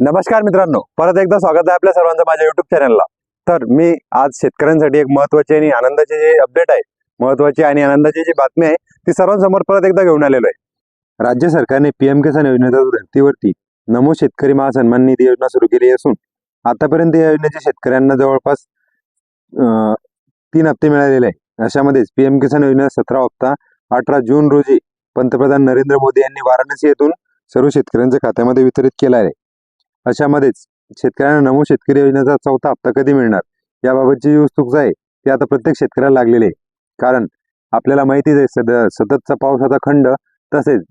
नमस्कार मित्रांनो परत एकदा स्वागत आहे आपल्या सर्वांचं माझ्या युट्यूब चॅनलला तर मी आज शेतकऱ्यांसाठी एक महत्वाची आणि आनंदाची जी अपडेट आहे महत्वाची आणि आनंदाची जी बातमी आहे ती सर्वांसमोर परत एकदा घेऊन आलेलो आहे. राज्य सरकारने पीएम किसान योजनेच्या धर्तीवरती नमो शेतकरी महासन्मान निधी योजना सुरू केली असून आतापर्यंत या योजनेच्या शेतकऱ्यांना जवळपास अं, तीन हप्ते मिळालेले आहे. अशामध्येच पीएम किसान योजनेचा सतरा हप्ता अठरा जून रोजी पंतप्रधान नरेंद्र मोदी यांनी वाराणसी येथून सर्व शेतकऱ्यांच्या खात्यामध्ये वितरित केला आहे. अशामध्येच शेतकऱ्यांना नमो शेतकरी योजनेचा चौथा हप्ता कधी मिळणार? याबाबतची जी उत्सुकता आहे ती आता प्रत्येक शेतकऱ्याला लागलेली आहे. कारण आपल्याला माहितीच आहे सद सततचा पावसाचा खंड तसेच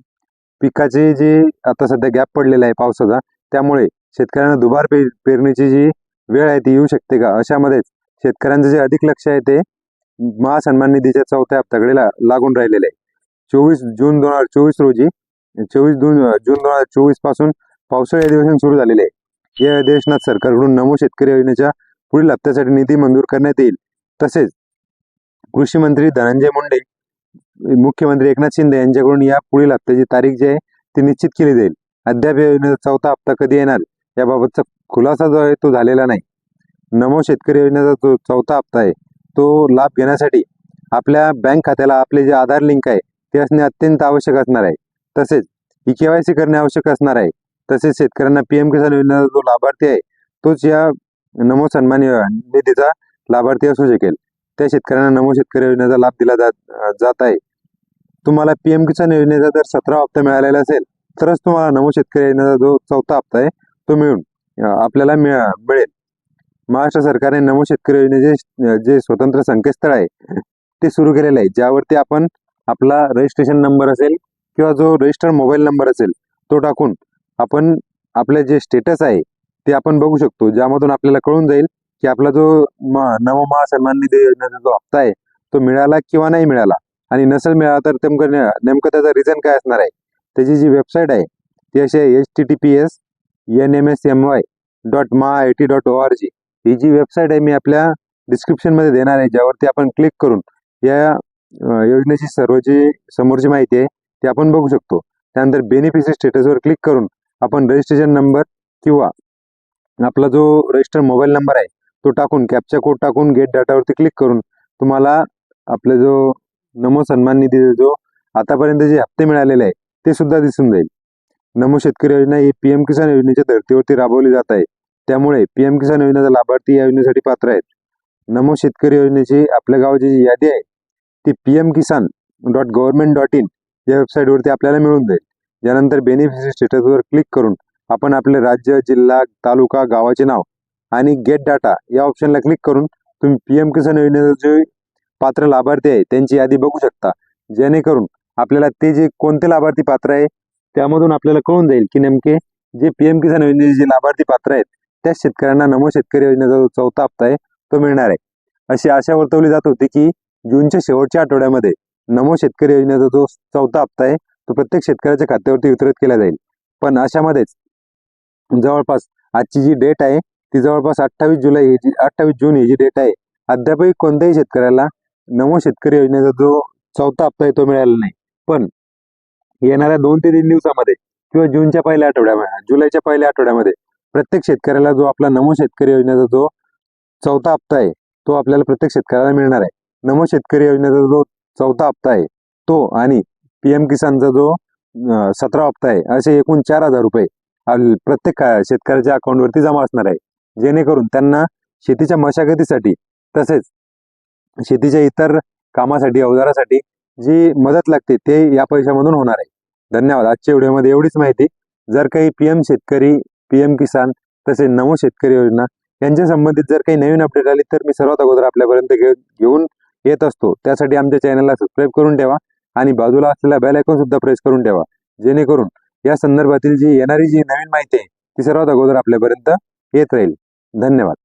पिकाची जी आता सध्या गॅप पडलेला आहे पावसाचा त्यामुळे शेतकऱ्यांना दुबार पे पेरणीची जी वेळ आहे ती येऊ शकते का? अशामध्येच शेतकऱ्यांचं जे अधिक लक्ष आहे ते महासन्मान निधीच्या चौथ्या हप्त्याकडे ला- लागून राहिलेले आहे. चोवीस जून दोन हजार चोवीस रोजी चोवीस जून जून दोन हजार चोवीसपासून पावसाळी अधिवेशन सुरू झालेले आहे. या अधिवेशनात सरकारकडून नमो शेतकरी योजनेच्या पुढील हप्त्यासाठी निधी मंजूर करण्यात येईल. तसेच कृषी मंत्री धनंजय मुंडे मुख्यमंत्री एकनाथ शिंदे यांच्याकडून या पुढील हप्त्याची तारीख जी आहे ती निश्चित केली जाईल. अद्याप या योजनेचा चौथा हप्ता कधी येणार याबाबतचा खुलासा जो आहे तो झालेला नाही. नमो शेतकरी योजनेचा जो चौथा हप्ता आहे तो लाभ घेण्यासाठी आपल्या बँक खात्याला आपले जे आधार लिंक आहे ते असणे अत्यंत आवश्यक असणार आहे. तसेच ई के वाय सी करणे आवश्यक असणार आहे. तसेच शेतकऱ्यांना पीएम किसान योजनेचा जो लाभार्थी आहे तोच या नमो सन्मान निधीचा लाभार्थी असू शकेल. त्या शेतकऱ्यांना नमो शेतकरी योजनेचा लाभ दिला जात जात आहे. तुम्हाला पीएम किसान योजनेचा जर सतरा हप्ता मिळालेला असेल तरच तुम्हाला नमो शेतकरी योजनेचा जो चौथा हप्ता आहे तो मिळून आपल्याला मिळेल. महाराष्ट्र सरकारने नमो शेतकरी योजनेचे जे स्वतंत्र संकेतस्थळ आहे ते सुरू केलेलं आहे. ज्यावरती आपण आपला रजिस्ट्रेशन नंबर असेल किंवा जो रजिस्टर मोबाईल नंबर असेल तो टाकून आपण आपले जे स्टेटस आहे ते आपण बघू शकतो. ज्यामधून आपल्याला कळून जाईल की आपला जो म- नव महासन्मान निधी योजनेचा जो हप्ता आहे तो मिळाला किंवा नाही मिळाला. आणि नसेल मिळाला तर नेमकं नेमकं त्याचा रिझन काय असणार आहे? त्याची जी वेबसाईट आहे ती अशी आहे H T T P S N M S M Y dot ma I T dot O R G ही जी वेबसाईट आहे मी आपल्या डिस्क्रिप्शनमध्ये देणार आहे ज्यावरती आपण क्लिक करून या योजनेची सर्व जी समोरची माहिती आहे ती आपण बघू शकतो. त्यानंतर बेनिफिशियरी स्टेटसवर क्लिक करून आपण रजिस्ट्रेशन नंबर किंवा आपला जो रजिस्टर मोबाईल नंबर आहे तो टाकून कॅपचा कोड टाकून गेट डाटावरती क्लिक करून तुम्हाला आपले जो नमो सन्मान निधी जो आतापर्यंत जे हप्ते मिळालेले आहे ते सुद्धा दिसून जाईल. नमो शेतकरी योजना ही पीएम किसान योजनेच्या धर्तीवरती राबवली जात आहे. त्यामुळे पीएम किसान योजनेचा लाभार्थी या योजनेसाठी पात्र आहेत. नमो शेतकरी योजनेची आपल्या गावाची जी यादी आहे ती P M Kisan dot government dot in या वेबसाईटवरती आपल्याला मिळून जाईल. यानंतर बेनिफिशियरी स्टेटसवर क्लिक करून आपण आपले राज्य जिल्हा तालुका गावाचे नाव आणि गेट डाटा या ऑप्शनला क्लिक करून तुम्ही पी एम किसान योजनेचे जे पात्र लाभार्थी आहे त्यांची यादी बघू शकता. जेणेकरून आपल्याला ते जे कोणते लाभार्थी पात्र आहे त्यामधून आपल्याला कळून जाईल की नेमके जे पी एम किसान योजनेचे जे लाभार्थी पात्र आहेत त्या शेतकऱ्यांना नमो शेतकरी योजनेचा जो चौथा हप्ता आहे तो मिळणार आहे. अशी आशा वर्तवली जात होती की जूनच्या शेवटच्या आठवड्यामध्ये नमो शेतकरी योजनेचा जो चौथा हप्ता आहे तो प्रत्येक शेतकऱ्याच्या खात्यावरती वितरित केला जाईल. पण अशामध्येच जवळपास आजची जी डेट आहे ती जवळपास अठ्ठावीस जुलै ही जी अठ्ठावीस जून ही जी डेट आहे अद्यापही कोणत्याही शेतकऱ्याला नमो शेतकरी योजनेचा जो चौथा हप्ता आहे तो मिळाला नाही. पण येणाऱ्या दोन ते तीन दिवसामध्ये किंवा जूनच्या पहिल्या आठवड्यामध्ये जुलैच्या पहिल्या आठवड्यामध्ये प्रत्येक शेतकऱ्याला जो आपला नमो शेतकरी योजनेचा जो चौथा हप्ता आहे तो आपल्याला प्रत्येक शेतकऱ्याला मिळणार आहे. नमो शेतकरी योजनेचा जो चौथा हप्ता आहे तो आणि पी एम किसानचा जो सतरा हप्ता आहे असे एकूण चार हजार रुपये प्रत्येक का- शेतकऱ्याच्या अकाउंटवरती जमा असणार आहे. जेणेकरून त्यांना शेतीच्या मशागतीसाठी तसेच शेतीच्या इतर कामासाठी अवजारासाठी जी मदत लागते ते या पैशामधून होणार आहे. धन्यवाद. आजच्या व्हिडिओमध्ये एवढीच माहिती. जर काही पी एम शेतकरी पी एम किसान तसेच नमो शेतकरी योजना यांच्या संबंधित जर काही नवीन अपडेट आली तर मी सर्वात अगोदर आपल्यापर्यंत घेऊन येत असतो. त्यासाठी आमच्या चॅनलला सबस्क्राईब करून ठेवा. आणि बाजूला असलेला बेल आयकॉन सुद्धा प्रेस करून ठेवा. जेणेकरून या संदर्भातील जी येणारी जी नवीन माहिती आहे ती सर्वात अगोदर आपल्यापर्यंत येत राहील. धन्यवाद.